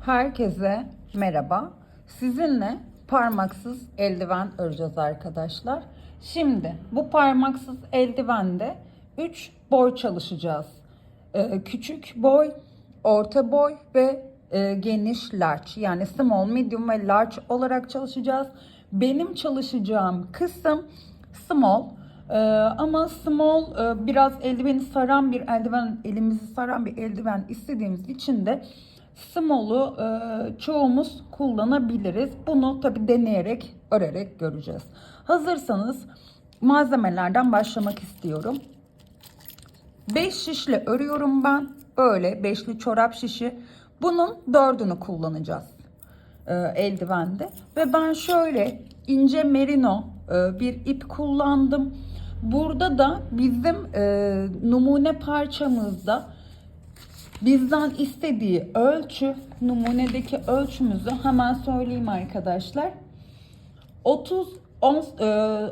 Herkese merhaba. Sizinle parmaksız eldiven öreceğiz arkadaşlar. Şimdi bu parmaksız eldivende 3 boy çalışacağız. Ee, küçük boy, orta boy ve e, geniş large yani small, medium ve large olarak çalışacağız. Benim çalışacağım kısım small. Ee, ama small e, biraz eldiveni saran bir eldiven, elimizi saran bir eldiven istediğimiz için de small'u e, çoğumuz kullanabiliriz. Bunu tabi deneyerek, örerek göreceğiz. Hazırsanız malzemelerden başlamak istiyorum. 5 şişle örüyorum ben. Böyle beşli çorap şişi. Bunun dördünü kullanacağız e, eldivende. Ve ben şöyle ince merino e, bir ip kullandım. Burada da bizim e, numune parçamızda bizden istediği ölçü, numunedeki ölçümüzü hemen söyleyeyim arkadaşlar. 30 10, e,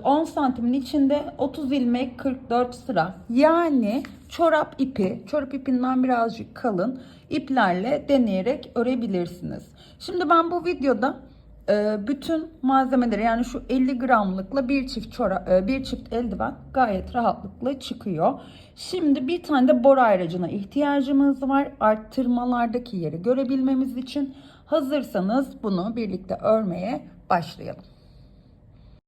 10 santimin içinde 30 ilmek 44 sıra. Yani çorap ipi, çorap ipinden birazcık kalın iplerle deneyerek örebilirsiniz. Şimdi ben bu videoda bütün malzemeleri yani şu 50 gramlıkla bir çift çorap, e, bir çift eldiven gayet rahatlıkla çıkıyor. Şimdi bir tane de bor ayracına ihtiyacımız var. Arttırmalardaki yeri görebilmemiz için. Hazırsanız bunu birlikte örmeye başlayalım.